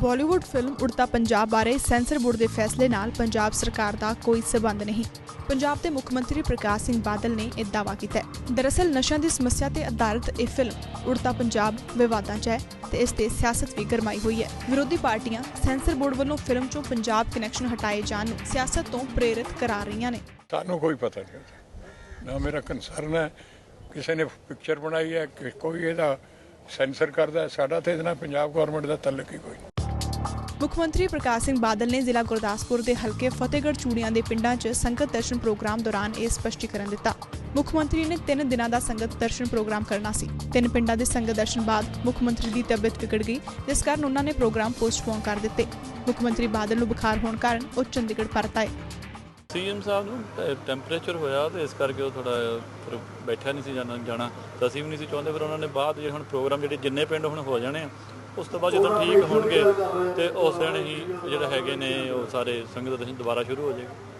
Bollywood film Udta Punjab ਬਾਰੇ censor board ਦੇ ਫੈਸਲੇ ਨਾਲ ਪੰਜਾਬ ਸਰਕਾਰ ਦਾ ਕੋਈ ਸਬੰਧ ਨਹੀਂ। ਪੰਜਾਬ ਦੇ ਮੁੱਖ ਮੰਤਰੀ ਪ੍ਰਕਾਸ਼ ਸਿੰਘ ਬਾਦਲ ਨੇ ਇਹ ਦਾਅਵਾ ਕੀਤਾ ਹੈ। ਦਰਅਸਲ ਨਸ਼ਿਆਂ ਦੀ ਸਮੱਸਿਆ ਤੇ ਆਧਾਰਿਤ ਇਹ ਫਿਲਮ ਉੜਤਾ ਪੰਜਾਬ ਵਿਵਾਦਾਂ 'ਚ ਹੈ ਤੇ ਇਸ ਤੇ ਸਿਆਸਤ ਵੀ ਗਰਮਾਈ ਹੋਈ ਹੈ। ਵਿਰੋਧੀ ਪਾਰਟੀਆਂ ਸੈਂਸਰ ਬੋਰਡ ਵੱਲੋਂ ਫਿਲਮ 'ਚੋਂ ਪੰਜਾਬ ਕਨੈਕਸ਼ਨ ਹਟਾਏ ਜਾਣ ਨੂੰ ਸਿਆਸਤ ਤੋਂ ਪ੍ਰੇਰਿਤ ਕਰਾ ਰਹੀਆਂ ਨੇ। ਸਾਨੂੰ ਕੋਈ ਪਤਾ ਨਹੀਂ ਨਾ ਮੇਰਾ ਕੰਸਰਨ ਹੈ ਕਿਸੇ ਨੇ ਪਿਕਚਰ ਬਣਾਈ ਹੈ ਕੋਈ ਇਹਦਾ ਸੈਂਸਰ ਕਰਦਾ ਸਾਡਾ ਤੇ ਇਹਦੇ ਨਾਲ ਪੰਜਾਬ ਗਵਰਨਮੈਂਟ ਦਾ ਤਾਲੁਕ ਹੀ ਕੋਈ ਮੁੱਖ ਮੰਤਰੀ ਪ੍ਰਕਾਸ਼ ਸਿੰਘ ਬਾਦਲ ਨੇ ਜ਼ਿਲ੍ਹਾ ਗੁਰਦਾਸਪੁਰ ਦੇ ਹਲਕੇ ਫਤਿਹਗੜ੍ਹ ਚੂੜੀਆਂ ਦੇ ਪਿੰਡਾਂ 'ਚ ਸੰਗਤ ਦਰਸ਼ਨ ਪ੍ਰੋਗਰਾਮ ਦੌਰਾਨ ਇਹ ਸਪਸ਼ਟੀਕਰਨ ਦਿੱਤਾ। ਮੁੱਖ ਮੰਤਰੀ ਨੇ 3 ਦਿਨਾਂ ਦਾ ਸੰਗਤ ਦਰਸ਼ਨ ਪ੍ਰੋਗਰਾਮ ਕਰਨਾ ਸੀ। ਤਿੰਨ ਪਿੰਡਾਂ ਦੇ ਸੰਗਤ ਦਰਸ਼ਨ ਬਾਅਦ ਮੁੱਖ ਮੰਤਰੀ ਦੀ ਤਬੀਅਤ ਵਿਗੜ ਗਈ, ਜਿਸ ਕਾਰਨ ਉਹਨਾਂ ਨੇ ਪ੍ਰੋਗਰਾਮ ਪੋਸਟਪੋਨ ਕਰ ਦਿੱਤੇ। ਮੁੱਖ ਮੰਤਰੀ ਬਾਦਲ ਨੂੰ ਬੁਖਾਰ ਹੋਣ ਕਾਰਨ ਉਹ ਚੰਡੀਗੜ੍ਹ ਪਰਤ ਆਏ। ਸੀਐਮ ਸਾਹਿਬ ਨੂੰ ਟੈਂਪਰੇਚਰ ਹੋਇਆ ਤੇ ਇਸ ਕਰਕੇ ਉਹ ਥੋੜਾ ਫਿਰ ਬੈਠਿਆ ਨਹੀਂ ਸੀ ਜਾਣਾ ਜਾਣਾ ਤਾਂ ਅਸੀਂ ਵੀ ਨਹੀਂ ਸੀ ਚਾਹੁੰਦੇ, ਫਿਰ ਉਹਨਾਂ ਨੇ ਬਾਅਦ ਜੇ ਹੁਣ ਪ੍ਰੋਗਰਾਮ ਜਿਹੜੇ ਜਿੰਨੇ ਪਿੰਡ ਹੁਣ ਹੋ ਜਾਣੇ ਆ ਉਸ ਤੋਂ ਬਾਅਦ ਜਦੋਂ ਠੀਕ ਹੋਣਗੇ ਤੇ ਉਸ ਦਿਨ ਹੀ ਜਿਹੜੇ ਹੈਗੇ ਨੇ, ਉਹ ਸਾਰੇ ਸੰਗਤ ਦਰਸ਼ਨ ਦੁਬਾਰਾ ਸ਼ੁਰੂ ਹੋ ਜਾਏਗਾ।